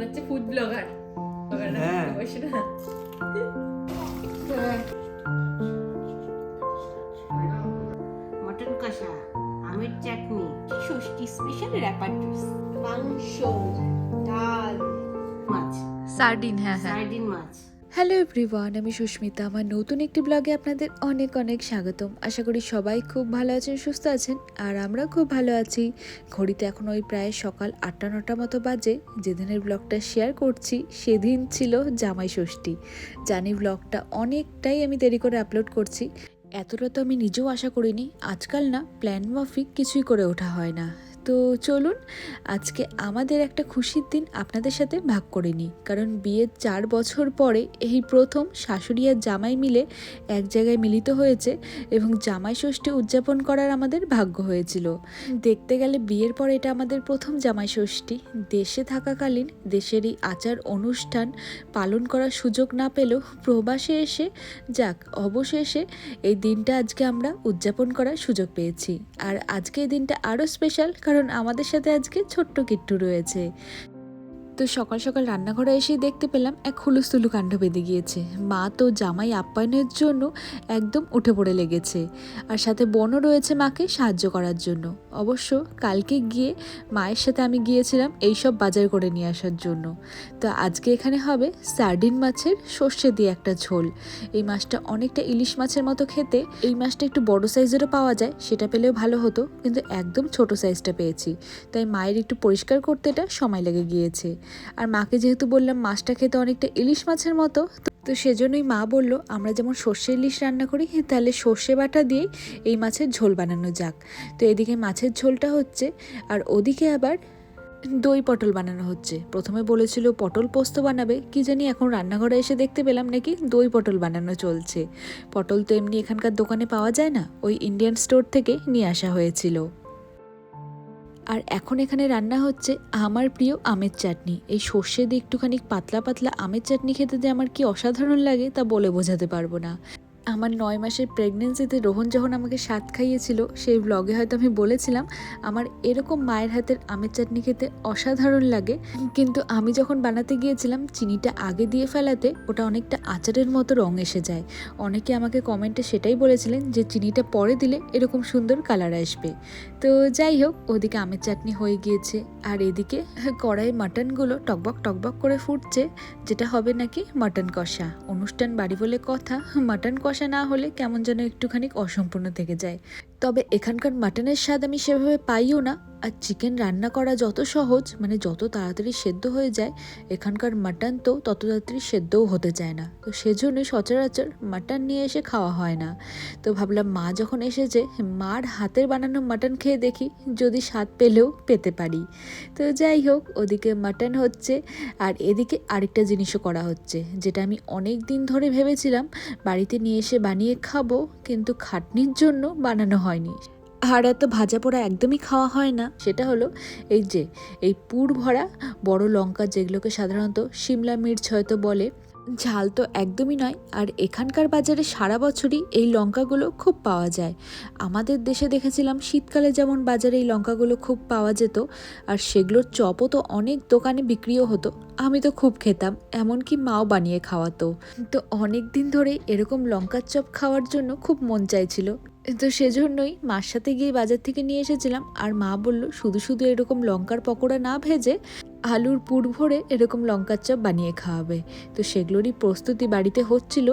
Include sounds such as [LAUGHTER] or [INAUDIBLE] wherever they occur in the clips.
মনে হচ্ছে food blogger হ্যাঁ। না। মটন কষা আমের চাটনি ষষ্ঠী স্পেশাল র্যাপার জুস মাংস ডাল। মাছ। সার্ডিন হ্যাঁ হ্যাঁ। সার্ডিন মাছ। হ্যালো এভরিওয়ান আমি সুস্মিতা। আমার নতুন একটি ব্লগে আপনাদের অনেক অনেক স্বাগতম। আশা করি সবাই খুব ভালো আছেন, সুস্থ আছেন, আর আমরা খুব ভালো আছি। ঘড়িতে এখন ওই প্রায় সকাল আটটা নটা মতো বাজে। যেদিনের ব্লগটা শেয়ার করছি, সেদিন ছিল জামাই ষষ্ঠী। জানি ব্লগটা অনেকটাই আমি দেরি করে আপলোড করছি। এতটা তো আমি নিজেও আশা করিনি। আজকাল না প্ল্যান মাফিক কিছুই করে ওঠা হয় না। তো চলুন, আজকে আমাদের একটা খুশির দিন আপনাদের সাথে ভাগ করে নিই। কারণ বিয়ের চার বছর পরে এই প্রথম শাশুড়ি আর জামাই মিলে এক জায়গায় মিলিত হয়েছে এবং জামাই ষষ্ঠী উদযাপন করার আমাদের ভাগ্য হয়েছিল। দেখতে গেলে বিয়ের পর এটা আমাদের প্রথম জামাই ষষ্ঠী। দেশে থাকাকালীন দেশের এই আচার অনুষ্ঠান পালন করার সুযোগ না পেলেও প্রবাসে এসে, যাক, অবশেষে এই দিনটা আজকে আমরা উদযাপন করার সুযোগ পেয়েছি। আর আজকে এই দিনটা আরও স্পেশাল কারণ আমাদের সাথে আজকে ছোট্ট কিট্টু রয়েছে। তো সকাল সকাল রান্নাঘরে এসেই দেখতে পেলাম এক হুলুস্থুলু কাণ্ড বেঁধে গিয়েছে। মা তো জামাই আপ্যায়নের জন্য একদম উঠে পড়ে লেগেছে আর সাথে বোনও রয়েছে মাকে সাহায্য করার জন্য। অবশ্য কালকে গিয়ে মায়ের সাথে আমি গিয়েছিলাম এই সব বাজার করে নিয়ে আসার জন্য। তো আজকে এখানে হবে সার্ডিন মাছের সর্ষে দিয়ে একটা ঝোল। এই মাছটা অনেকটা ইলিশ মাছের মতো খেতে। এই মাছটা একটু বড় সাইজেরও পাওয়া যায়, সেটা পেলেও ভালো হতো। কিন্তু একদম ছোট সাইজটা পেয়েছি। তাই মায়ের একটু পরিষ্কার করতে এটা সময় লেগে গিয়েছে। আর মাকে যেহেতু বললাম মাছটা খেতে অনেকটা ইলিশ মাছের মতো, তো- সেজন্যই মা বলল, আমরা যেমন সর্ষে ইলিশ রান্না করি তাহলে সর্ষে বাটা দিয়েই এই মাছের ঝোল বানানো যাক। তো এদিকে মাছের ঝোলটা হচ্ছে, আর ওদিকে আবার দই পটল বানানো হচ্ছে। প্রথমে বলেছিল, পটল পোস্ত বানাবে। কি জানি এখন রান্নাঘরে এসে দেখতে পেলাম নাকি দই পটল বানানো চলছে। পটল তো এমনি এখানকার দোকানে পাওয়া যায় না, ওই ইন্ডিয়ান স্টোর থেকে নিয়ে আসা হয়েছিল। আর এখন এখানে রান্না হচ্ছে আমার প্রিয় আমের চাটনি। এই সর্ষে দিয়ে একটুখানি পাতলা পাতলা আমের চাটনি খেতে যে আমার কি অসাধারণ লাগে তা বলে বোঝাতে পারব না। আমার নয় মাসের প্রেগনেন্সিতে রোহন যখন আমাকে স্বাদ খাইয়েছিল, সেই ব্লগে হয়তো আমি বলেছিলাম, আমার এরকম মায়ের হাতের আমের চাটনি খেতে অসাধারণ লাগে। কিন্তু আমি যখন বানাতে গিয়েছিলাম, চিনিটা আগে দিয়ে ফেলাতে ওটা অনেকটা আচারের মতো রং এসে যায়। অনেকে আমাকে কমেন্টে সেটাই বলেছিলেন যে, চিনিটা পরে দিলে এরকম সুন্দর কালার আসবে। তো যাই হোক, ওদিকে আমের চাটনি হয়ে গিয়েছে। আর এদিকে কড়াই মাটনগুলো টকবক টকবক করে ফুটছে, যেটা হবে নাকি মাটন কষা। অনুষ্ঠান বাড়ি বলে কথা, মাটন কষা না হলে কেমন যেন একটুখানি অসম্পূর্ণ থেকে যায়। তবে এখানকার মাটনের স্বাদ আমি সেভাবে পাইও না। আর চিকেন রান্না করা যত সহজ মানে যত তাড়াতাড়ি সেদ্ধ হয়ে যায়, এখানকার মাটন তো তত তাড়াতাড়ি সেদ্ধও হতে চায় না। তো সেজন্যই সচরাচর মাটন নিয়ে এসে খাওয়া হয় না। তো ভাবলাম মা যখন এসেছে, মার হাতের বানানো মাটন খেয়ে দেখি যদি স্বাদ পেলেও পেতে পারি। তো যাই হোক, ওদিকে মাটন হচ্ছে আর এদিকে আরেকটা জিনিসও করা হচ্ছে, যেটা আমি অনেক দিন ধরে ভেবেছিলাম, বাড়িতে নিয়ে এসে বানিয়ে খাব, কিন্তু খাটনির জন্য বানানো হয়নি। আর এত ভাজা পোড়া একদমই খাওয়া হয় না। সেটা হলো এই যে, এই পুর ভরা বড় লঙ্কা যেগুলোকে সাধারণত সিমলা মির্চ হয়তো বলে, ঝাল তো একদমই নয়। আর এখানকার বাজারে সারা বছরই এই লঙ্কাগুলো খুব পাওয়া যায়। আমাদের দেশে দেখেছিলাম শীতকালে যেমন বাজারে এই লঙ্কাগুলো খুব পাওয়া যেত, আর সেগুলোর চপও তো অনেক দোকানে বিক্রিও হতো। আমি তো খুব খেতাম, এমনকি মাও বানিয়ে খাওয়াতো। তো অনেক দিন ধরে এরকম লঙ্কার চপ খাওয়ার জন্য খুব মন চাইছিল। তো সেজন্যই মার সাথে গিয়ে বাজার থেকে নিয়ে এসেছিলাম। আর মা বলল, শুধু শুধু এরকম লঙ্কার পকোড়া না ভেজে আলুর পুর ভরে এরকম লঙ্কার চপ বানিয়ে খাওয়াবে। তো সেগুলোরই প্রস্তুতি বাড়িতে হচ্ছিল।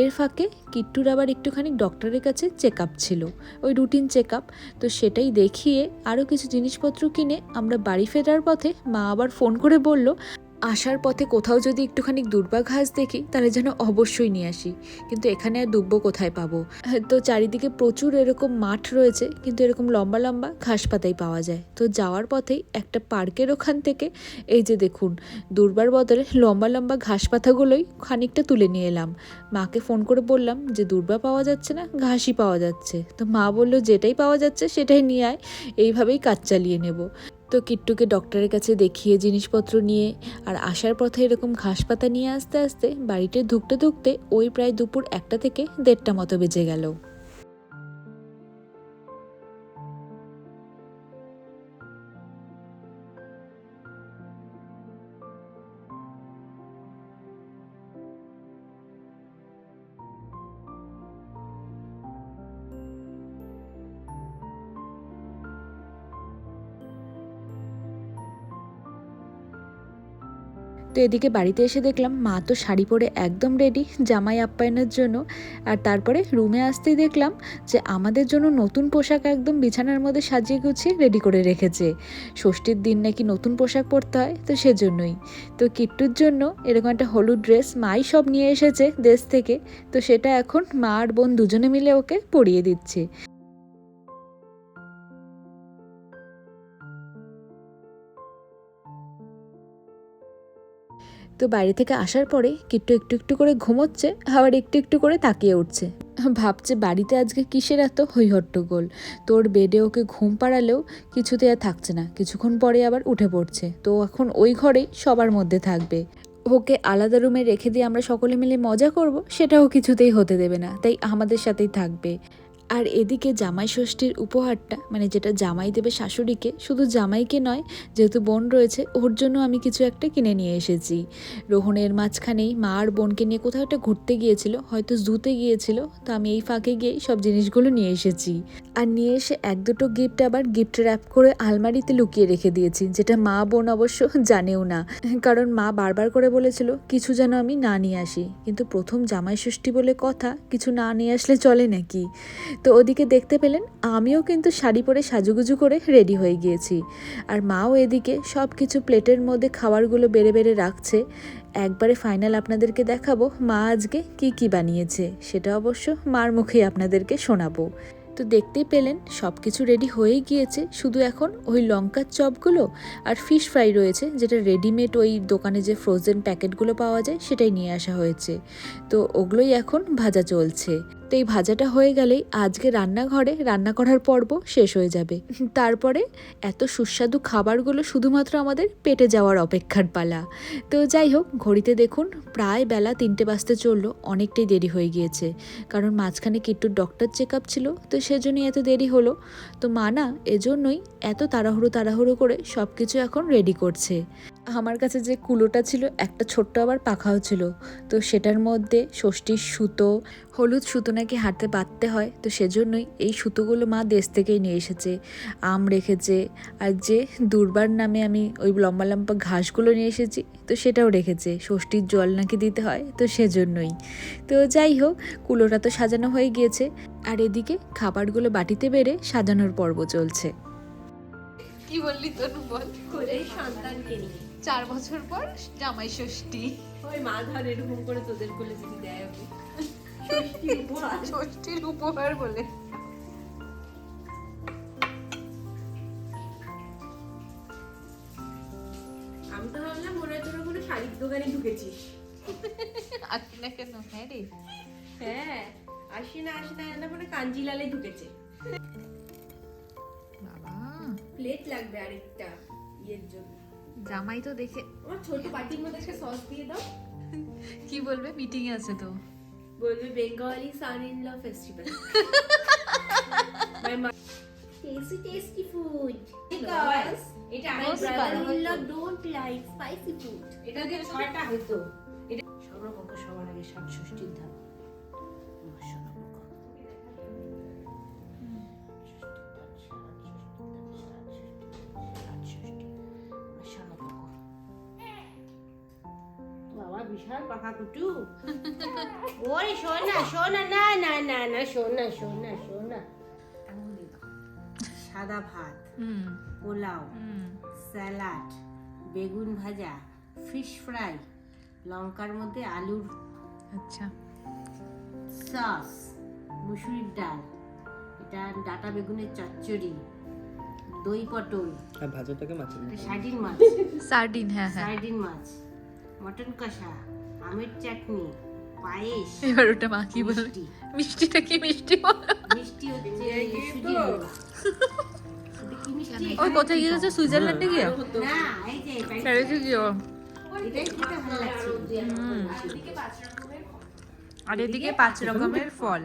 এর ফাঁকে কিট্টুর আবার একটুখানি ডক্টরের কাছে চেক আপ ছিল, ওই রুটিন চেক আপ তো সেটাই দেখিয়ে আরও কিছু জিনিসপত্র কিনে আমরা বাড়ি ফেরার পথে মা আবার ফোন করে বলল আসার পথে কোথাও যদি একটুখানি দুর্বা ঘাস দেখি, তাহলে যেন অবশ্যই নিয়ে আসি। কিন্তু এখানে আর দুব্ব কোথায় পাবো? তো চারিদিকে প্রচুর এরকম মাঠ রয়েছে, কিন্তু এরকম লম্বা লম্বা ঘাস পাতাই পাওয়া যায়। তো যাওয়ার পথেই একটা পার্কের ওখান থেকে, এই যে দেখুন, দুর্বার বদলে লম্বা লম্বা ঘাস পাতাগুলোই খানিকটা তুলে নিয়ে এলাম। মাকে ফোন করে বললাম যে, দুর্বা পাওয়া যাচ্ছে না, ঘাসই পাওয়া যাচ্ছে। তো মা বলল, যেটাই পাওয়া যাচ্ছে সেটাই নিয়ে আয়, এইভাবেই কাজ চালিয়ে নেব। তো কিট্টুকে ডক্টরের কাছে দেখিয়ে জিনিসপত্র নিয়ে আর আসার পথে এরকম ঘাস পাতা নিয়ে আসতে আসতে বাড়িতে ধুকতে ধুকতে ওই প্রায় দুপুর একটা থেকে দেড়টা মতো বেজে গেল। তো এদিকে বাড়িতে এসে দেখলাম মা তো শাড়ি পরে একদম রেডি জামাই আপ্যায়নের জন্য। আর তারপরে রুমে আসতেই দেখলাম যে আমাদের জন্য নতুন পোশাক একদম বিছানার মধ্যে সাজিয়ে গুছিয়ে রেডি করে রেখেছে। ষষ্ঠীর দিন নাকি নতুন পোশাক পরতে হয়, তো সেজন্যই। তো কিট্টুর জন্য এরকম একটা হলুদ ড্রেস মাই সব নিয়ে এসেছে দেশ থেকে, তো সেটা এখন মা আর বোন দুজনে মিলে ওকে পরিয়ে দিচ্ছে। তো বাইরে থেকে আসার পরে কিট্টু একটু একটু করে ঘুমোচ্ছে, আবার একটু একটু করে তাকিয়ে উঠছে। ভাবছে বাড়িতে আজকে কিসের এত হৈহট্টগোল? তোর বেডে ওকে ঘুম পাড়ালেও কিছুতে আর থাকছে না। কিছুক্ষণ পরে আবার উঠে পড়ছে। তো এখন ওই ঘরেই সবার মধ্যে থাকবে। ওকে আলাদা রুমে রেখে দিয়ে আমরা সকলে মিলে মজা করব, সেটাও কিছুতেই হতে দেবে না। তাই আমাদের সাথেই থাকবে। আর এদিকে জামাই ষষ্ঠীর উপহারটা মানে যেটা জামাই দেবে শাশুড়িকে, শুধু জামাইকে নয়, যেহেতু বোন রয়েছে, ওর জন্য আমি কিছু একটা কিনে নিয়ে এসেছি। রোহণের মাঝখানেই মা আর বোনকে নিয়ে কোথাও একটা ঘুরতে গিয়েছিল, হয়তো জুতে গিয়েছিল, তো আমি এই ফাঁকে গিয়ে সব জিনিসগুলো নিয়ে এসেছি। আর নিয়ে এসে এক দুটো গিফট আবার গিফট র্যাপ করে আলমারিতে লুকিয়ে রেখে দিয়েছি, যেটা মা বোন অবশ্য জানেও না। কারণ মা বারবার করে বলেছিল, কিছু যেন আমি না নিয়ে আসি। কিন্তু প্রথম জামাই ষষ্ঠী বলে কথা কিছু না নিয়ে আসলে চলে নাকি? তো ওদিকে দেখতে পেলেন আমিও কিন্তু শাড়ি পরে সাজুগুজু করে রেডি হয়ে গিয়েছি। আর মাও এদিকে সব কিছু প্লেটের মধ্যে খাবারগুলো বেড়ে বেড়ে রাখছে। একবারে ফাইনাল আপনাদেরকে দেখাবো মা আজকে কি কি বানিয়েছে, সেটা অবশ্য মার মুখেই আপনাদেরকে শোনাবো। তো দেখতেই পেলেন সব কিছু রেডি হয়েই গিয়েছে, শুধু এখন ওই লঙ্কার চপগুলো আর ফিশ ফ্রাই রয়েছে, যেটা রেডিমেড ওই দোকানে যে ফ্রোজেন প্যাকেটগুলো পাওয়া যায়, সেটাই নিয়ে আসা হয়েছে। তো ওগুলোই এখন ভাজা চলছে। তো এই ভাজাটা হয়ে গেলেই আজকে রান্নাঘরে রান্না করার পর্ব শেষ হয়ে যাবে। তারপরে এত সুস্বাদু খাবারগুলো শুধুমাত্র আমাদের পেটে যাওয়ার অপেক্ষার পালা। তো যাই হোক, ঘড়িতে দেখুন প্রায় বেলা তিনটে বাজতে চলল, অনেকটাই দেরি হয়ে গিয়েছে। কারণ মাঝখানে কিট্টুর ডক্টর চেক আপ ছিল, তো সেজন্যই এত দেরি হলো। তো মা না, এজন্যই এত তাড়াহুড়ো তাড়াহুড়ো করে সব কিছু এখন রেডি করছে। আমার কাছে যে কুলোটা ছিল একটা ছোট্ট আবার পাখাও ছিল। তো সেটার মধ্যে ষষ্ঠীর সুতো হলুদ সুতো নাকি হাতে বাঁধতে হয় তো সেজন্যই এই সুতোগুলো মা দেশ থেকেই নিয়ে এসেছে। আম রেখেছে আর যে দুর্বার নামে আমি ওই লম্বা লম্বা ঘাসগুলো নিয়ে এসেছি তো সেটাও রেখেছে। ষষ্ঠীর জল নাকি দিতে হয় তো সেজন্যই। তো যাই হোক কুলোটা তো সাজানো হয়ে গিয়েছে আর এদিকে খাবারগুলো বাটিতে বেড়ে সাজানোর পর্ব চলছে। কি বললি তনু? বল। করে সন্তানকে নিয়ে। চার বছর পর জামাই ষষ্ঠী। ওই মা ধর এরকম করে তোদের কোলে যদি দেয় ওকে। ষষ্ঠীর উপহার। বলে। আমি তো ভাবলাম মনে হয় তোরা কোনো শাড়ির দোকানে ঢুকেছিস আসি না কেন? হ্যাঁ রে। হ্যাঁ আসি না আসি না না মানে কাঞ্জিলালে ঢুকেছে। বাবা। প্লেট লাগবে আরেকটা ইয়ের জন্য। জামাই তো দেখে আমার ছোট বাটির মধ্যে একটা সস দিয়ে দাও। কি বলবে? মিটিং এ আছে তো। বলবে Bengali son in law festival my মা টেস্টি টেস্টি ফুড বিকজ এটা আমার brother in law don't like spicy food এটা দিয়ে ছয়টা হতো বিশাল পাকা কুটু। ওই সোনা সোনা না না না না সোনা সোনা সোনা। সাদা ভাত পোলাও স্যালাড বেগুন ভাজা ফিশ ফ্রাই লঙ্কার মধ্যে আলুর আচ্ছা। সস মুসুরির ডাল এটা ডাটা বেগুনের চচ্চড়ি দই পটল। আর ভাজাটাকে এটা সার্ডিন মাছ। সার্ডিন হ্যাঁ হ্যাঁ। সার্ডিন মাছ। মটন কষা আমের চাটনি পায়েস এবার ওটা মা কি বলে মিষ্টিটা কি মিষ্টি মিষ্টি হচ্ছে মিষ্টি? ওই কোথায় গিয়েছে? সুইজারল্যান্ডে গিয়ে? না এই যে প্যারিসে গিয়েও এটাই খেতে ভালো লাগছে। আর এদিকে পাঁচ রকমের ফল।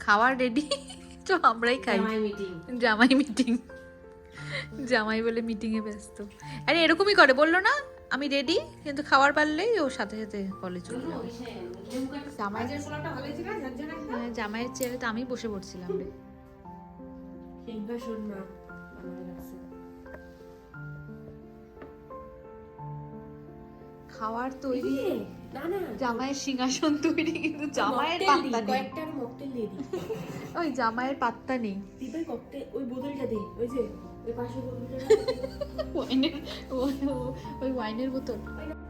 খাওয়ার রেডি [LAUGHS] তো আমরাই খাই। জামাই মিটিং জামাই বলে মিটিং এ ব্যস্ত। আরে এরকমই করে বলল না আমি রেডি কিন্তু খাবার পারলেই ও সাথে সাথে কলেজ চলে যাবে। জামাই হ্যাঁ, জামাইয়ের চেয়ারে তো আমি বসে পড়ছিলাম রে। খাওয়ার তৈরি জামাইয়ের সিংহাসন তৈরি কিন্তু জামাইয়ের পাত্তা নেই দিই। ওই জামাইয়ের পাত্তা নেই। ওই বোতলটা দে ওই যে। ওই ওয়াইনের বোতল।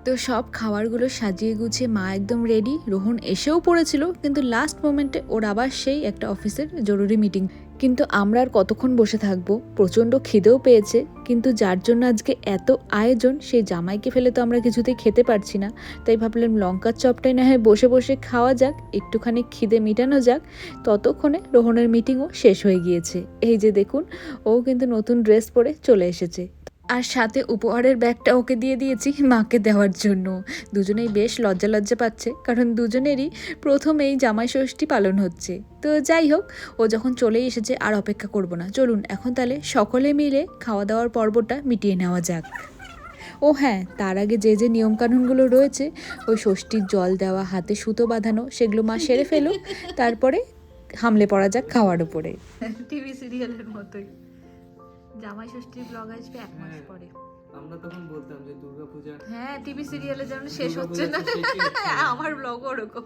তো সব খাবারগুলো সাজিয়ে গুছিয়ে মা একদম রেডি রোহন এসেও পড়েছিল কিন্তু লাস্ট মোমেন্টে ওর আবার সেই একটা অফিসের জরুরি মিটিং কিন্তু আমরা আর কতক্ষণ বসে থাকব? প্রচণ্ড খিদেও পেয়েছে, কিন্তু যার জন্য আজকে এত আয়োজন, সেই জামাইকে ফেলে তো আমরা কিছুতেই খেতে পারছি না। তাই ভাবলাম লঙ্কার চপটাই না হয় বসে বসে খাওয়া যাক, একটুখানি খিদে মিটানো যাক। ততক্ষণে রোহনের মিটিংও শেষ হয়ে গিয়েছে। এই যে দেখুন, ও কিন্তু নতুন ড্রেস পরে চলে এসেছে। আর সাথে উপহারের ব্যাগটা ওকে দিয়ে দিয়েছি মাকে দেওয়ার জন্য। দুজনেই বেশ লজ্জা লজ্জা পাচ্ছে, কারণ দুজনেরই প্রথমেই জামাই ষষ্ঠী পালন হচ্ছে। তো যাই হোক, ও যখন চলেই এসেছে আর অপেক্ষা করব না। চলুন, এখন তাহলে সকলে মিলে খাওয়া দাওয়ার পর্বটা মিটিয়ে নেওয়া যাক। ও হ্যাঁ তার আগে যে যে নিয়মকানুনগুলো রয়েছে, ওই ষষ্ঠীর জল দেওয়া, হাতে সুতো বাঁধানো, সেগুলো মা সেরে ফেলুক, তারপরে হামলে পড়া যাক খাওয়ার উপরে। টিভি সিরিয়ালের মতোই। জামাই ষষ্ঠীর ব্লগ আসবে এক মাস হ্যাঁ। পরে। আমরা তখন বলতাম যে দুর্গাপূজা হ্যাঁ টিভি সিরিয়ালে যেমন শেষ হচ্ছে না। আমার ব্লগ ওরকম।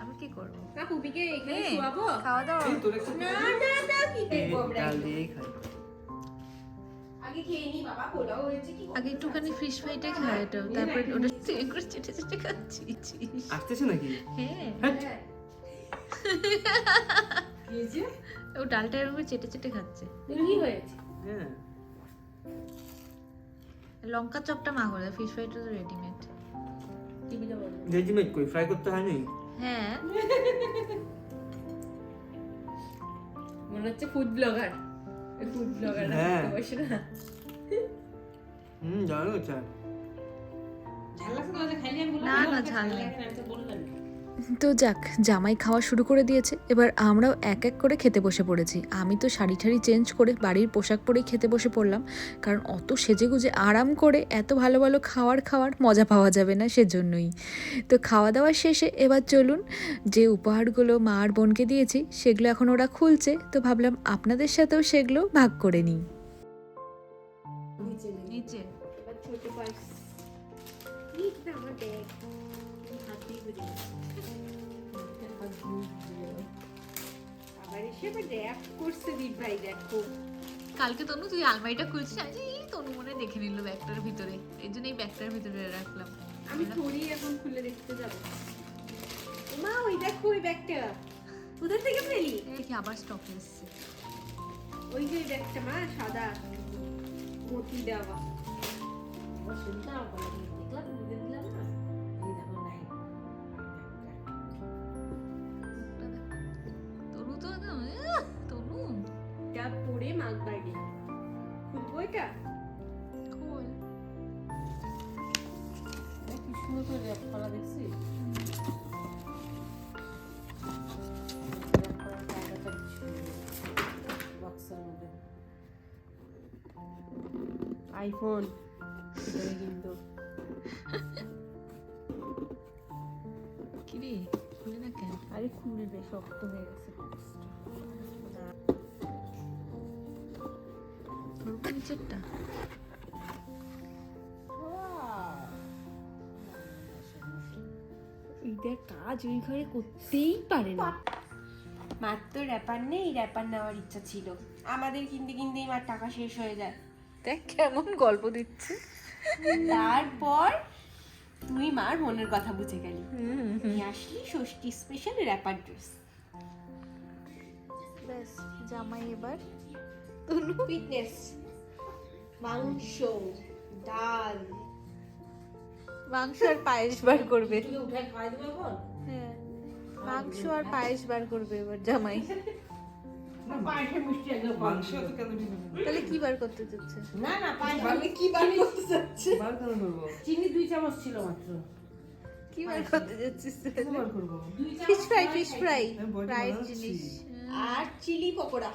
আমি কি করব? না পুপিকে এখানে শুয়াবো? খাওয়া দাওয়া এই তোর একটু না না না কি করব ডাল দিয়েই খাই। আগে খেয়ে নি বাবা পোলাও হয়েছে কি আগে একটুখানি ফিশ ফ্রাইটাই খাই এটা তারপরে ওটা করে চেটে চেটে খাচ্ছি আসতেছে নাকি? হ্যাঁ। হ্যাঁ। [LAUGHS] খেয়েছে ও ডালটা এরকম করে চেটে চেটে খাচ্ছে। কি হয়েছে? হ্যাঁ। লঙ্কা চপটা মা করে ফিশ ফ্রাইটা তো রেডিমেড রেডিমেড কই? ফ্রাই করতে হয়নি? হ্যাঁ। মনে হচ্ছে ফুড ব্লগার ফুড ব্লগার হ্যাঁ। বসে না। হুম জানো চা ঝাল লাগছে তোমাদের খাইনি আমি বললাম না, না, ঝাল ঝাল নেই। লাগে না, আমি তো বললাম তো যাক জামাই খাওয়া শুরু করে দিয়েছে। এবার আমরাও এক এক করে খেতে বসে পড়েছি। আমি তো শাড়ি ঠাড়ি চেঞ্জ করে বাড়ির পোশাক পরেই খেতে বসে পড়লাম। কারণ অত সেজে গুজে আরাম করে এত ভালো ভালো খাওয়ার খাওয়ার মজা পাওয়া যাবে না সেজন্যই। তো খাওয়া দাওয়া শেষে এবার চলুন যে উপহারগুলো মা আর বোনকে দিয়েছি সেগুলো এখন ওরা খুলছে। তো ভাবলাম আপনাদের সাথেও সেগুলো ভাগ করে নিই। নিচে। নিচে। আবার এসে আবার র্যাপ করছে দীপ ভাই দেখো। কালকে তনু তুই আলমারিটা খুলছিস? আমি এই তনু মনে দেখে নিল ব্যাগটার ভিতরে। এই জন্য এই ব্যাগটার ভিতরে রাখলাম। আমি থরি এখন খুলে দেখতে যাব। মা ওই দেখো ওই ব্যাগটা। কোথা থেকে পেলি? দেখি আবার স্টক এসছে। ওই যে ব্যাগটা মা সাদা। মতি দেওয়া। আইফোন কিন্তু খুলে না কেন? আরে খুলে রে শক্ত হয়ে গেছে। নিচেরটা? এইটা কাজ ওই ঘরে করতেই পারে না। মার তো র্যাপার নেই র্যাপার নেওয়ার ইচ্ছা ছিল। আমাদের কিনতে কিনতেই মার টাকা শেষ হয়ে যায়। দেখ কেমন গল্প দিচ্ছে। তারপর তুই মার মনের কথা বুঝে গেলি। নিয়ে আসলি ষষ্ঠী স্পেশাল র্যাপার ড্রেস ব্যাস জামাই এবার ফিটনেস মাংস ডাল। মাংস আর পায়েস বার করবে। হ্যাঁ মাংস আর পায়েস বার করবে এবার জামাই। তাহলে কি বার করতে চাচ্ছে? না না পায়েস আমি কি বার করতে যাচ্ছে বার কেন করব? চিনি দুই চামচ ছিল মাত্র। কি বার করতে যাচ্ছিস বার করব? Fish fry fish fry fried জিনিস। আর চিলি পকোড়া।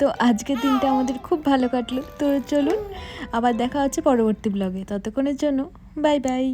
তো আজকের দিনটা আমাদের খুব ভালো কাটলো। তো চলুন আবার দেখা হচ্ছে পরবর্তী ব্লগে ততক্ষণের জন্য বাই বাই